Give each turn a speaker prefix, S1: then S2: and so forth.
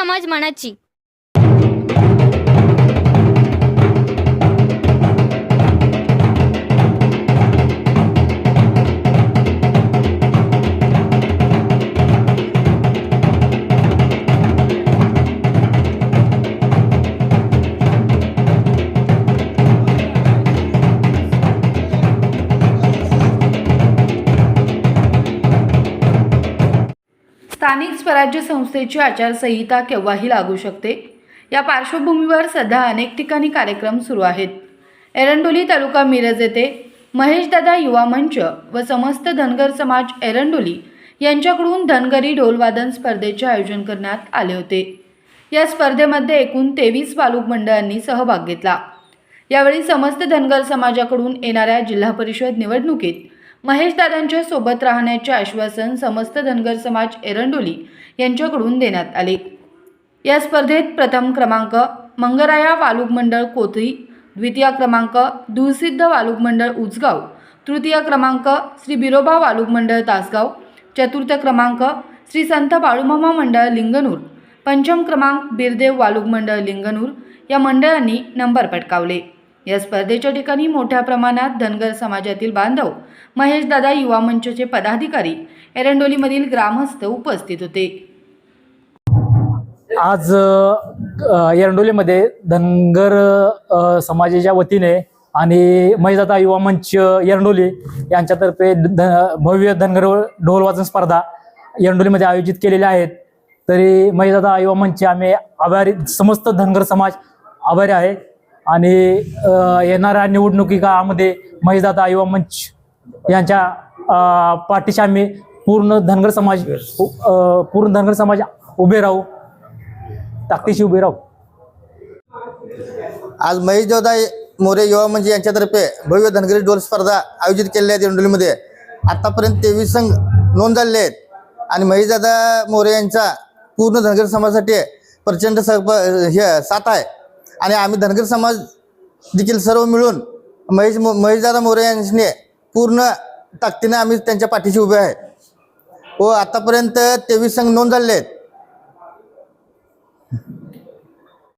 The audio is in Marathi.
S1: समज मनाची.
S2: स्थानिक स्वराज्य संस्थेची आचारसंहिता केव्हाही लागू शकते? या पार्श्वभूमीवर सध्या अनेक ठिकाणी कार्यक्रम सुरू आहेत. एरंडोली तालुका मिरज येथे महेशदादा युवा मंच व समस्त धनगर समाज एरंडोली यांच्याकडून धनगरी ढोलवादन स्पर्धेचे आयोजन करण्यात आले होते. या स्पर्धेमध्ये एकूण तेवीस बालूक मंडळांनी सहभाग घेतला. यावेळी समस्त धनगर समाजाकडून येणाऱ्या जिल्हा परिषद निवडणुकीत महेशदादांच्या सोबत राहण्याचे आश्वासन समस्त धनगर समाज एरंडोली यांच्याकडून देण्यात आले. या स्पर्धेत प्रथम क्रमांक मंगराया वालुक मंडळ कोथळी द्वितीय क्रमांक दुसिद्ध वालुक मंडळ उचगाव तृतीय क्रमांक श्री बिरोबा वालुक मंडळ तासगाव चतुर्थ क्रमांक श्री संत बाळूमामा मंडळ लिंगनूर पंचम क्रमांक बिरदेव वालुक मंडळ लिंगनूर या मंडळांनी नंबर पटकावले. या स्पर्धेच्या ठिकाणी मोठ्या प्रमाणात धनगर समाजातील बांधव महेशदादा युवा मंचचे पदाधिकारी एरंडोलीमधील ग्रामस्थ उपस्थित होते.
S3: आज एरंडोलीमध्ये धनगर समाजाच्या वतीने आणि महेशदादा युवा मंच एरंडोली यांच्यातर्फे भव्य धनगर डोलवाजन स्पर्धा एरंडोलीमध्ये आयोजित केलेल्या आहेत. तरी महेशदादा युवा मंच आम्ही आभारी समस्त धनगर समाज आभारी आहे. आणि येणाऱ्या निवडणुकी काळामध्ये महिदाता युवा मंच यांच्या पाठीशी आम्ही पूर्ण धनगर समाज पूर्ण धनगर समाज उभे राहू ताकदीशी उभे राहू.
S4: आज महेश मोरे युवा मंच यांच्यातर्फे भव्य धनगरी डोल स्पर्धा आयोजित केलेल्या आहेत एरंडोलीमध्ये आतापर्यंत तेवीस संघ नोंद झालेले आहेत आणि महेशदादा मोरे यांचा पूर्ण धनगर समाजासाठी प्रचंड सहप हे साथ आहे. आणि आम्ही धनगर समाज देखील सर्व मिळून महेश मो- महेशदादा मोरे यांनी पूर्ण ताकदीने आम्ही त्यांच्या पाठीशी उभे आहे. व आतापर्यंत तेवीस संघ नोंद झाले आहेत.